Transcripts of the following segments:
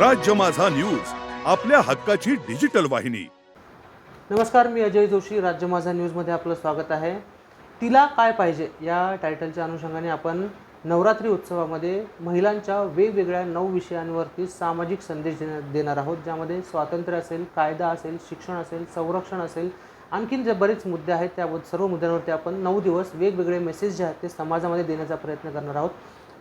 राज्य माझा न्यूज आपल्या हक्काची डिजिटल वाहिनी. नमस्कार मी अजय जोशी राज्य माझा न्यूजमध्ये आपलं स्वागत आहे. तिला काय पाहिजे या टायटलच्या अनुषंगाने आपण नवरात्री उत्सवामध्ये महिलांच्या वेगवेगळ्या नऊ विषयांवरती सामाजिक संदेश देण्या देणार आहोत ज्यामध्ये स्वातंत्र्य असेल कायदा असेल शिक्षण असेल संरक्षण असेल आणखीन जे बरेच मुद्दे आहेत त्या सर्व मुद्द्यांवरती आपण नऊ दिवस वेगवेगळे मेसेज जे आहेत ते समाजामध्ये देण्याचा प्रयत्न करणार आहोत.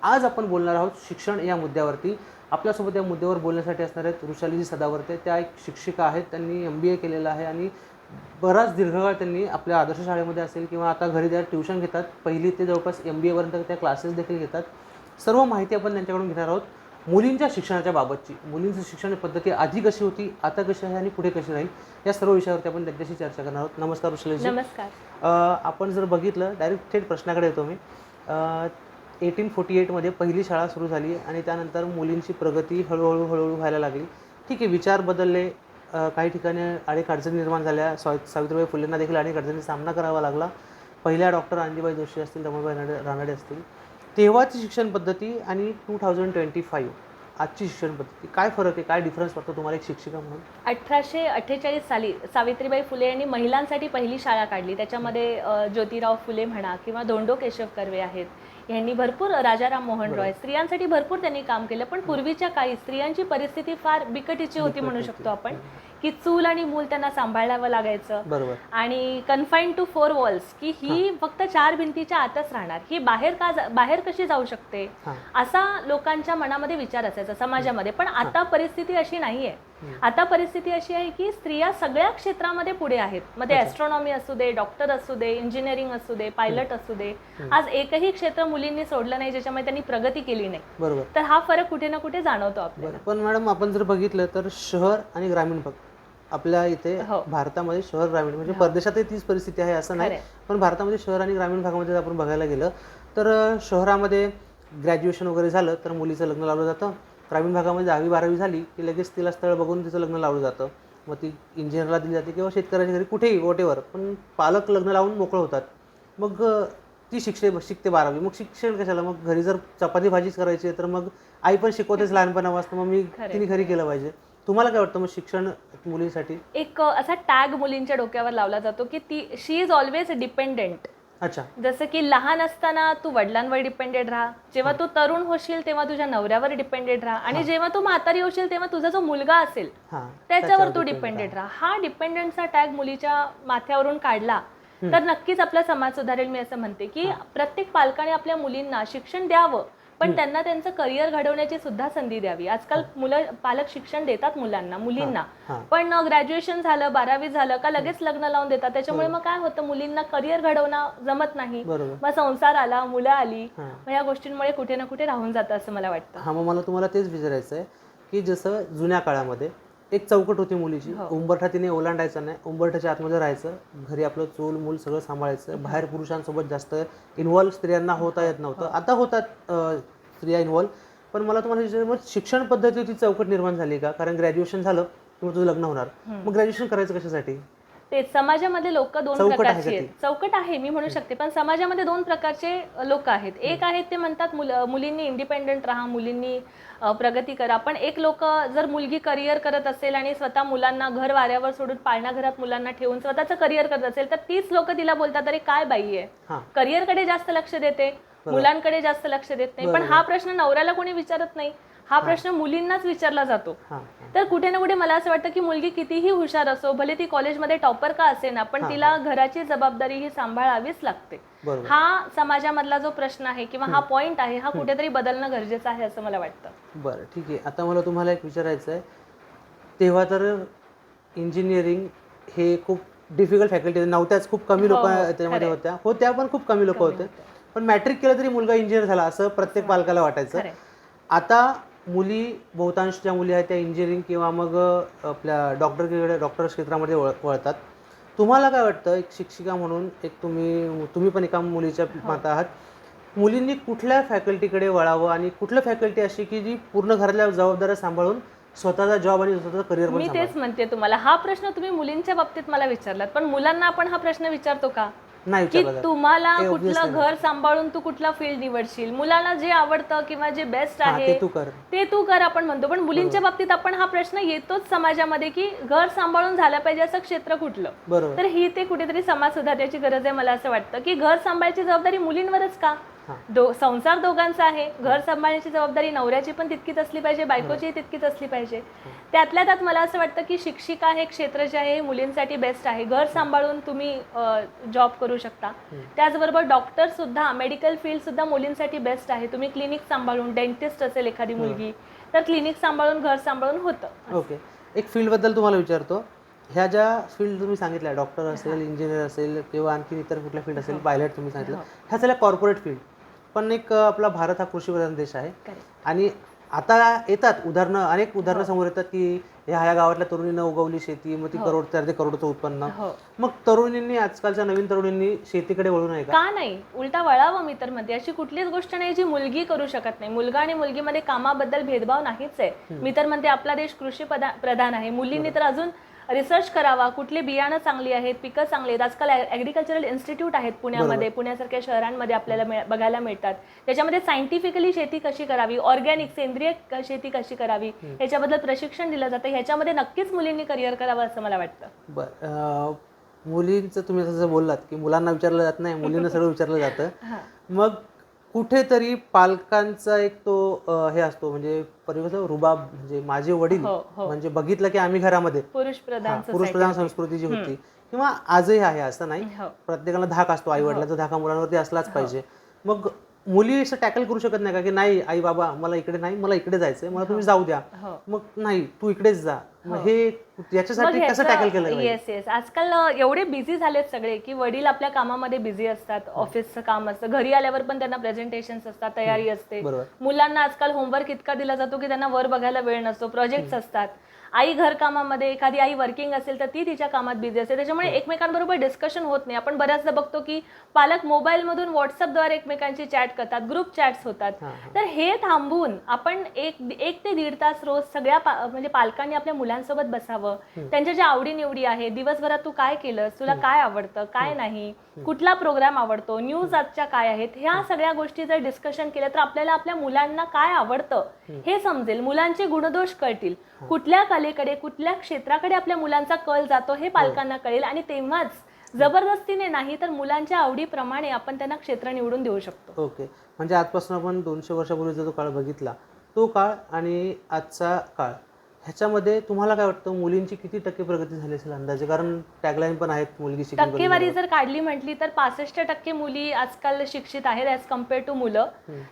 आज आपण बोलणार आहोत शिक्षण या मुद्द्यावरती. आपल्यासोबत या मुद्द्यावर बोलण्यासाठी असणार आहेत वृषालीजी सदावर्ते. त्या एक शिक्षिका आहेत त्यांनी एम बी ए केलेलं आहे आणि बराच दीर्घकाळ त्यांनी आपल्या आदर्श शाळेमध्ये असेल किंवा आता घरी त्या ट्युशन घेतात. पहिली ते जवळपास एम बी एपर्यंत त्या क्लासेस देखील घेतात. सर्व माहिती आपण त्यांच्याकडून घेणार आहोत. मुलींच्या शिक्षणाच्या बाबतची मुलींची शिक्षण पद्धती आधी कशी होती आता कशी आहे आणि पुढे कशी राहील या सर्व विषयावरती आपण त्यांच्याशी चर्चा करणार आहोत. नमस्कार वृषालीजी नमस्कार. आपण जर बघितलं डायरेक्ट थेट प्रश्नाकडे येतो मी. एटीन फोर्टी एटमध्ये पहिली शाळा सुरू झाली आणि त्यानंतर मुलींची प्रगती हळूहळू हळूहळू व्हायला लागली. ठीक आहे विचार बदलले. काही ठिकाणी अनेक अडचणी निर्माण झाल्या. सावि सावित्रीबाई फुलेंना देखील अनेक अडचणींचा सामना करावा लागला. पहिल्या डॉक्टर अंजीबाई जोशी असतील रमाबाई रानडे रानडे असतील. तेव्हाची शिक्षण पद्धती आणि टू थाउजंड ट्वेंटी फाईव्ह आजची शिक्षण पद्धती. काय फरक आहे? काय डिफरन्स वाटतो तुम्हाला एक शिक्षिका म्हणून? अठराशे अठ्ठेचाळीस साली सावित्रीबाई फुले यांनी महिलांसाठी पहिली शाळा काढली. त्याच्यामध्ये ज्योतिराव फुले म्हणा किंवा धोंडो केशव कर्वे आहेत. यांनी भरपूर राजाराम मोहन रॉय स्त्रियांसाठी भरपूर त्यांनी काम केलं पण पूर्वीच्या काळी स्त्रियांची परिस्थिती फार बिकटीची होती म्हणू शकतो आपण. की चूल आणि मूल त्यांना सांभाळावं लागायचं. बरोबर. आणि कन्फाईन टू फोर वॉल्स की ही फक्त चार भिंतीच्या आतच राहणार. ही बाहेर का बाहेर कशी जाऊ शकते? असा लोकांच्या मनामध्ये विचार असायचा समाजामध्ये. पण आता परिस्थिती अशी नाहीये. आता परिस्थिती अशी आहे की स्त्रिया सगळ्या क्षेत्रामध्ये पुढे आहेत. ते ॲस्ट्रॉनॉमी असू दे डॉक्टर असू दे इंजिनिअरिंग असू दे पायलट असू दे. आज एकही क्षेत्र मुलींनी सोडलं नाही ज्याच्यामध्ये त्यांनी प्रगती केली नाही. बरोबर. तर हा फरक कुठे ना कुठे जाणवतो आपल्याला. पण मॅडम आपण जर बघितलं तर शहर आणि ग्रामीण भाग आपल्या इथे हो. भारतामध्ये शहर ग्रामीण म्हणजे परदेशातही तीच परिस्थिती आहे असं नाही खरंय. पण भारतामध्ये शहर आणि ग्रामीण भागामध्ये जर आपण बघायला गेलं तर अं, शहरामध्ये ग्रॅज्युएशन वगैरे झालं तर मुलीचं लग्न लावलं जातं. ग्रामीण भागामध्ये दहावी बारावी झाली की लगेच तिला स्थळ बघून तिचं लग्न लावलं जातं. मग ती इंजिनियरला दिली जाते किंवा शेतकऱ्याच्या घरी कुठेही वॉटेवर पण पालक लग्न लावून मोकळं होतात. मग अं, ती शिक्षे शिकते बारावी. मग शिक्षण कशाला? मग घरी जर चपाती भाजीच करायची आहे तर मग आई पण शिकवतेच लहानपणापासून. मग मी खरंय. तिने घरी केलं पाहिजे. तुम्हाला काय वाटतं मग शिक्षण मुलीसाठी? एक असा टॅग मुलींच्या डोक्यावर लावला जातो की ती शी इज ऑलवेज डिपेंडेंट अच्छा. जसं की लहान असताना तू वडिलांवर डिपेंडेड राहा. जेव्हा तू तरुण होशील तेव्हा तुझ्या नवऱ्यावर डिपेंडेड राहा. आणि जेव्हा तू म्हातारी होशील तेव्हा तुझा जो मुलगा असेल त्याच्यावर तू डिपेंडेड राहा. हा डिपेंडंटचा टॅग मुलीच्या माथ्यावरून काढला तर नक्कीच आपला समाज सुधारेल. मी असं म्हणते की प्रत्येक पालकाने आपल्या मुलींना शिक्षण द्यावं. पण त्यांना त्यांचं करिअर घडवण्याची सुद्धा संधी द्यावी. आजकाल मुलं पालक शिक्षण देतात मुलांना मुलींना. हां. पण ग्रॅज्युएशन झालं बारावी झालं का लगेच लग्न लावून देतात. त्याच्यामुळे मग काय होतं मुलींना करिअर घडवणं जमत नाही. मग संसार आला मुलं आली. हां. मग या गोष्टींमुळे कुठे ना कुठे राहून जातं असं मला वाटतं. हा मग मला तुम्हाला तेच विचारायचं आहे की जसं जुन्या काळामध्ये एक चौकट होती मुलीची. हो. उंबरठा तिने ओलांडायचा नाही. उंबरठ्याच्या आतमध्ये राहायचं. घरी आपलं चूल मूल सगळं सांभाळायचं. बाहेर पुरुषांसोबत जास्त इन्व्हॉल्व स्त्रियांना होता येत नव्हतं. आता होतात स्त्रिया इन्व्हॉल्व पण मला तुम्हाला विचारायचं, मग शिक्षण पद्धती ती चौकट निर्माण झाली का? कारण ग्रॅज्युएशन झालं किंवा तुझं लग्न होणार. मग ग्रॅज्युएशन करायचं कशासाठी? ते समाजामध्ये लोक दोन चौकट आहे प्रकारची का आहेत चौकट आहे मी म्हणू शकते पण समाजामध्ये दोन प्रकारचे लोक आहेत. एक आहेत ते म्हणतात मुल- मुलींनी इंडिपेंडंट राहा मुलींनी अ, प्रगती करा. पण एक लोक जर मुलगी करिअर करत असेल आणि स्वतः मुलांना घर वाऱ्यावर सोडून पाळणा घरात मुलांना ठेवून स्वतःचं करिअर करत असेल तर तीच लोक तिला बोलतात अरे काय बाई आहे? हां. करिअरकडे जास्त लक्ष देते मुलांकडे जास्त लक्ष देत नाही. पण हा प्रश्न नवऱ्याला कोणी विचारत नाही. हा प्रश्न मुलींनाच विचारला जातो. हां तर कुठे ना कुठे मला असं वाटतं की मुलगी कितीही हुशार असो भले ती कॉलेजमध्ये टॉपर का असे ना पण तिला घराची जबाबदारी ही सांभाळावीच लागते. हा समाजामधला जो प्रश्न आहे किंवा हा पॉइंट आहे हा कुठेतरी बदलणं गरजेचं आहे असं मला वाटतं. बरं ठीक आहे. आता मला तुम्हाला एक विचारायचं आहे. तेव्हा तर इंजिनिअरिंग हे खूप डिफिकल्ट फॅकल्टी नव्हत्याच खूप कमी लोक हो, हो, त्याच्यामध्ये खरंय. होत्या. होत्या पण खूप कमी लोक होते. पण मॅट्रिक केलं तरी मुलगा इंजिनियर झाला असं प्रत्येक पालकाला वाटायचं. आता मुली बहुतांश ज्या मुली आहेत त्या इंजिनिअरिंग किंवा मग आपल्या डॉक्टरकडे डॉक्टर क्षेत्रामध्ये वळ वळतात. तुम्हाला काय वाटतं? एक शिक्षिका म्हणून एक तुम्ही तुम्ही पण एका मुलीच्या माता आहात. मुलींनी कुठल्या फॅकल्टीकडे वळावं आणि कुठलं फॅकल्टी अशी की जी पूर्ण घरातल्या जबाबदाऱ्या सांभाळून स्वतःचा जॉब आणि स्वतःचा करिअर मी? तेच म्हणते तुम्हाला. हा प्रश्न तुम्ही मुलींच्या बाबतीत मला विचारलात पण मुलांना आपण हा प्रश्न विचारतो का? नाही की विचारलं जात. तुम्हाला हे कुठलं घर सांभाळून तू कुठला फील्ड निवडशील? मुलाला जे आवडतं किंवा जे बेस्ट हा, आहे ते तू कर. ते तू कर आपण म्हणतो. पण मुलींच्या बाबतीत आपण हा प्रश्न येतोच समाजामध्ये की घर सांभाळून झालं पाहिजे असं क्षेत्र कुठलं? बरोबर. तर ही ते कुठेतरी समाज सुधारण्याची गरज आहे मला असं वाटतं. की घर सांभाळायची जबाबदारी मुलींवरच का. दो संसार दोघांचा आहे. घर सांभाळण्याची जबाबदारी नवऱ्याची पण तितकीच असली पाहिजे बायकोची तितकीच असली पाहिजे. त्यातल्या त्यात मला असं वाटतं की शिक्षिका हे क्षेत्र जे आहे हे मुलींसाठी बेस्ट आहे. घर सांभाळून तुम्ही जॉब करू शकता. त्याचबरोबर डॉक्टर सुद्धा मेडिकल फील्ड सुद्धा मुलींसाठी बेस्ट आहे. तुम्ही क्लिनिक सांभाळून डेंटिस्ट असेल एखादी मुलगी तर क्लिनिक सांभाळून घर सांभाळून होतं. ओके. एक फील्डबद्दल तुम्हाला विचारतो. ह्या ज्या फील्ड तुम्ही सांगितल्या डॉक्टर असेल इंजिनियर असेल किंवा आणखी इतर कुठल्या फील्ड असेल पायलट तुम्ही सांगितलं ह्या झाल्या कॉर्पोरेट फील्ड पण एक आपला भारत हा कृषीप्रधान देश आहे. आणि आता येतात उदाहरणं अनेक उदाहरणं समोर येतात की ह्या ह्या गावातल्या तरुणीनं उगवली शेती मग ती करोड ते अर्धे करोडचं उत्पन्न. हो. मग तरुणींनी आजकालच्या नवीन तरुणींनी शेतीकडे वळू नये का? नाही? उलटा वळावं मी तर म्हणते अशी कुठलीच गोष्ट नाही जी मुलगी करू शकत नाही. मुलगा आणि मुलगीमध्ये कामाबद्दल भेदभाव नाहीच आहे. मी तर म्हणते आपला देश कृषी प्रधान आहे. मुलींनी तर अजून रिसर्च करावा कुठली बियाणं चांगली आहेत पिकं चांगली आहेत. आजकाल ॲग्रिकल्चरल इन्स्टिट्यूट आहेत पुण्यामध्ये. पुण्यासारख्या शहरांमध्ये आपल्याला मिळ- बघायला मिळतात. त्याच्यामध्ये सायंटिफिकली शेती कशी करावी? ऑर्गॅनिक सेंद्रिय शेती कशी करावी? ह्याच्याबद्दल प्रशिक्षण दिलं जातं. ह्याच्यामध्ये नक्कीच मुलींनी करिअर करावं असं मला वाटतं. बर मुलींचं तुम्ही जसं बोललात की मुलांना विचारलं जात नाही मुलींना सगळं विचारलं जातं. मग कुठेतरी पालकांचा एक तो अं, हे असतो म्हणजे रुबाब म्हणजे माझे वडील हो हो. म्हणजे बघितलं की आम्ही घरामध्ये. पुरुष प्रधान पुरुष प्रधान संस्कृती जी होती. किंवा आजही आहे असं नाही. हो. प्रत्येकाला धाक असतो आई वडिलांचा धाका मुलांवरती असलाच पाहिजे. मग मुली असं टॅकल करू शकत नाही का की नाही आई बाबा मला इकडे नाही मला इकडे जायचंय मला तुम्ही जाऊ द्या. हो. मग नाही तू इकडेच जा. मग हे. याच्यासाठी कसं टॅकल केलं पाहिजे येस येस आजकाल एवढे बिझी झालेत सगळे की वडील आपल्या कामामध्ये बिझी असतात ऑफिसचं काम असतं. घरी आल्यावर पण त्यांना प्रेझेंटेशन असतात तयारी असते. बरोबर. मुलांना आजकाल होमवर्क इतका दिला जातो की त्यांना वर बघायला वेळ नसतो. प्रोजेक्ट्स असतात. आई घर कामामध्ये एखादी आई वर्किंग असेल तर ती तिच्या कामात बिझी असते. त्याच्यामुळे एकमेकांबरोबर डिस्कशन होत नाही. आपण बऱ्याचदा बघतो की पालक मोबाईलमधून व्हॉट्सअपद्वारे एकमेकांची चॅट करतात ग्रुप चॅट्स होतात. हा, हा. तर हे थांबून आपण एक एक ते दीड तास रोज सगळ्या म्हणजे पालकांनी आपल्या मुलांसोबत बसावं. त्यांच्या ज्या आवडी निवडी आहे दिवसभरात तू काय केलंस? तुला काय आवडतं? काय नाही? कुठला प्रोग्राम आवडतो? न्यूज आजच्या काय आहेत? ह्या सगळ्या गोष्टी जर डिस्कशन केलं तर आपल्याला आपल्या मुलांना काय आवडतं? हे समजेल. मुलांचे गुणदोष कळतील. कुठल्या कलेकडे कुठल्या क्षेत्राकडे आपल्या मुलांचा कल जातो हे. पालकांना कळेल. आणि तेव्हाच जबरदस्तीने नाही तर मुलांच्या आवडीप्रमाणे आपण त्यांना क्षेत्र निवडून देऊ शकतो. ओके. म्हणजे आजपासून आपण दोनशे वर्षापूर्वीचा जो काळ बघितला तो काळ आणि आजचा काळ. ह्याच्यामध्ये तुम्हाला काय वाटतं मुलींची किती टक्के प्रगती झाली असेल अंदाजे? कारण टॅगलाईन पण आहेत मुलगी टक्केवारी जर काढली म्हटली तर पासष्ट टक्के मुली आजकाल शिक्षित आहेत ॲज कंपेअर टू मुलं.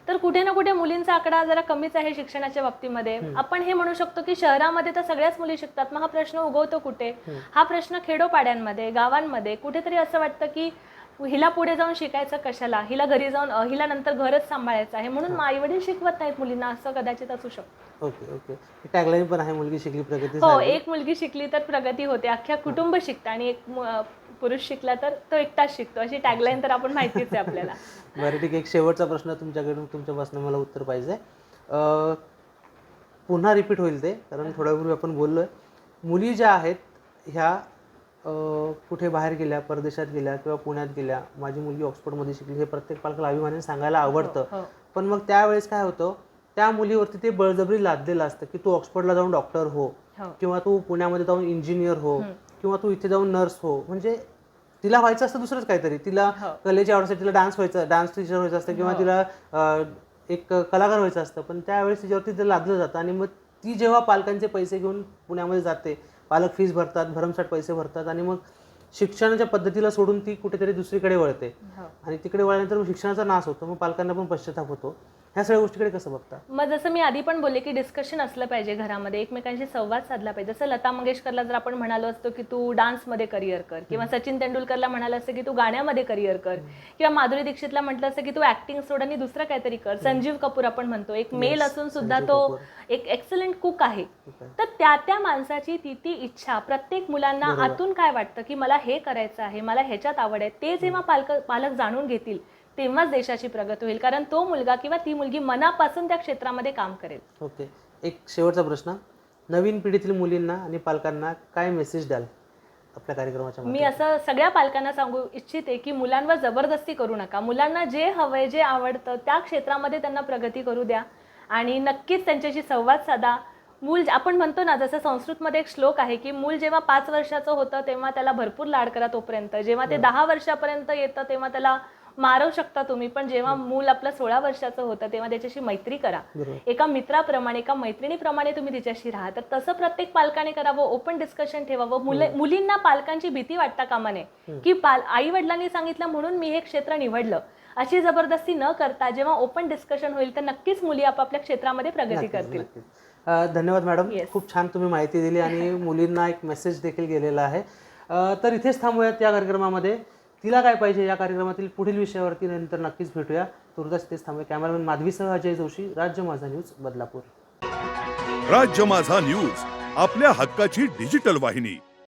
तर कुठे ना कुठे मुलींचा आकडा जरा कमीच आहे शिक्षणाच्या बाबतीमध्ये. आपण हे म्हणू शकतो की शहरामध्ये तर सगळ्याच मुली शिकतात मग हा प्रश्न उगवतो कुठे? हा प्रश्न खेडोपाड्यांमध्ये गावांमध्ये. कुठेतरी असं वाटतं की हिला पुढे जाऊन शिकायचं कशाला? हिला घरी जाऊन हिला नंतर घरच सांभाळायचं आहे म्हणून आई वडील शिकवत नाहीत मुलींना असं कदाचित असू शकतं. Okay okay. टॅगलाईन पण आहे मुलगी शिकली प्रगती हो एक मुलगी शिकली तर प्रगती होते. अख्ख्या कुटुंब शिकतं आणि एक पुरुष शिकला तर तो एकटाच शिकतो. अशी टॅगलाईन तर आपण माहितीच आहे आपल्याला. बरं ठीक आहे. एक शेवटचा प्रश्न तुमच्याकडून तुमच्यापासून मला उत्तर पाहिजे. पुन्हा रिपीट होईल ते कारण थोड्या पूर्वी आपण बोललो मुली ज्या आहेत ह्या कुठे बाहेर गेल्या परदेशात गेल्या किंवा पुण्यात गेल्या माझी मुलगी ऑक्सफोर्डमध्ये शिकली हे प्रत्येक पालकाला अभिमानाने सांगायला आवडतं. हो. पण मग त्यावेळेस काय होतं त्या मुलीवरती ते बळजबरी लादलेलं असतं की तू ऑक्सफोर्डला जाऊन डॉक्टर हो हो. किंवा तू पुण्यामध्ये जाऊन इंजिनियर हो किंवा तू इथे जाऊन नर्स हो. म्हणजे तिला व्हायचं असतं दुसरंच काहीतरी. तिला हो. कलेच्या आवडीसाठी तिला डान्स व्हायचं डान्स टीचर व्हायचं असतं किंवा तिला एक कलाकार व्हायचं असतं. पण त्यावेळेस तिच्यावरती ते लादलं जातं आणि मग ती जेव्हा पालकांचे पैसे घेऊन पुण्यामध्ये जाते पालक फीस भरतात भरमसाठ पैसे भरतात आणि मग शिक्षणाच्या पद्धतीला सोडून ती कुठेतरी दुसरीकडे वळते. हो. आणि तिकडे वळल्यानंतर मग शिक्षणाचा नाश होतो मग पालकांना पण पश्चाताप होतो. ह्या सगळ्या गोष्टीकडे कसं बघता? मग जसं मी आधी पण बोलले की डिस्कशन असलं पाहिजे घरामध्ये. एकमेकांशी संवाद साधला पाहिजे. जसं लता मंगेशकरला जर आपण म्हणालो असतो की तू डान्समध्ये करिअर कर किंवा सचिन तेंडुलकरला म्हणालं असतं की तू गाण्यामध्ये करिअर कर किंवा माधुरी दीक्षितला म्हटलं असतं की तू ऍक्टिंग सोड आणि दुसरं काहीतरी कर. संजीव कपूर आपण म्हणतो. एक मेल असून सुद्धा तो एक एक्सलंट कुक आहे. तर त्या त्या माणसाची ती ती इच्छा प्रत्येक मुलांना आतून काय वाटतं की मला हे करायचं आहे मला ह्याच्यात आवड आहे ते जेव्हा पालक पालक जाणून घेतील तेव्हाच देशाची प्रगती होईल. कारण तो मुलगा किंवा ती मुलगी मनापासून त्या क्षेत्रामध्ये काम करेल. ओके. एक शेवटचा प्रश्न. नवीन पिढीतील मुलींना आणि पालकांना काय मेसेज द्याल आपल्या कार्यक्रमाच्या मी? असं सगळ्या पालकांना सांगू इच्छिते की मुलांवर जबरदस्ती करू नका. मुलांना जे हवंय जे आवडतं त्या क्षेत्रामध्ये त्यांना प्रगती करू द्या आणि नक्कीच त्यांच्याशी संवाद साधा. मूल आपण म्हणतो ना जसं संस्कृतमध्ये एक श्लोक आहे की मूल जेव्हा पाच वर्षाचं होतं तेव्हा त्याला भरपूर लाड करा तोपर्यंत. जेव्हा ते दहा वर्षापर्यंत येतं तेव्हा त्याला मारवू शकता तुम्ही पण जेव्हा मूल आपलं सोळा वर्षाचं होतं तेव्हा त्याच्याशी मैत्री करा. एका मित्राप्रमाणे एका मैत्रिणीप्रमाणे तुम्ही तिच्याशी राहा. तर तसं प्रत्येक पालकाने करावं ओपन डिस्कशन ठेवावं. मुले मुलींना पालकांची भीती वाटता कामा नये की पाल आई वडिलांनी सांगितलं म्हणून मी हे क्षेत्र निवडलं. अशी जबरदस्ती न करता जेव्हा ओपन डिस्कशन होईल तर नक्कीच मुली आपापल्या क्षेत्रामध्ये प्रगती करतील. धन्यवाद मॅडम. खूप छान तुम्ही माहिती दिली आणि मुलींना एक मेसेज देखील गेलेला आहे. तर इथेच थांबूयात या कार्यक्रमामध्ये. तिला काय पाहिजे या कार्यक्रमातील पुढील विषयावरती नंतर नक्कीच भेटूया. तुर्तास तेच थांबूया. कॅमेरामॅन माधवीसह अजय जोशी राज्य माझा न्यूज बदलापूर. राज्य माझा न्यूज आपल्या हक्काची डिजिटल वाहिनी.